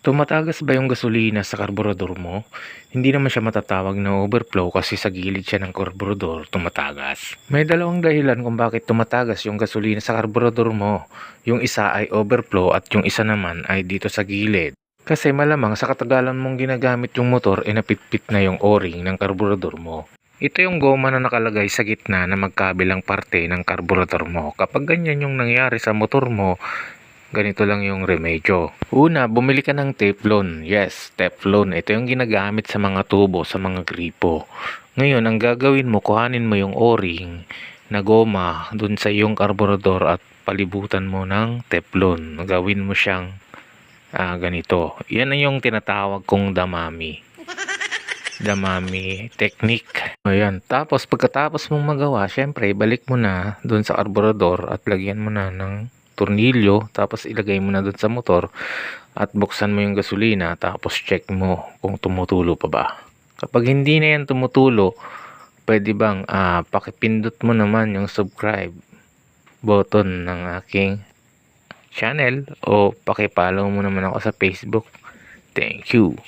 Tumatagas ba yung gasolina sa karburador mo? Hindi naman siya matatawag na overflow kasi sa gilid siya ng karburador tumatagas. May dalawang dahilan kung bakit tumatagas yung gasolina sa karburador mo. Yung isa ay overflow at yung isa naman ay dito sa gilid. Kasi malamang sa katagalan mong ginagamit yung motor e napitpit na yung o-ring ng karburador mo. Ito yung goma na nakalagay sa gitna na magkabilang parte ng karburador mo. Kapag ganyan yung nangyari sa motor mo, ganito lang yung remedyo. Una, bumili ka ng Teflon. Yes, Teflon. Ito yung ginagamit sa mga tubo, sa mga gripo. Ngayon, ang gagawin mo, kuhanin mo yung o-ring na goma dun sa iyong karburador at palibutan mo ng Teflon. Gawin mo siyang ah, ganito. Yan ang yung tinatawag kong damami. Damami technique. Ayan. Tapos, pagkatapos mong magawa, syempre, balik mo na dun sa karburador at lagyan mo na ng tornilyo. Tapos, ilagay mo na dun sa motor at buksan mo yung gasolina. Tapos, check mo kung tumutulo pa ba. Kapag hindi na yan tumutulo, pwede bang ah, pakipindot mo naman yung subscribe button ng aking channel o pakipollow mo naman ako sa Facebook. Thank you.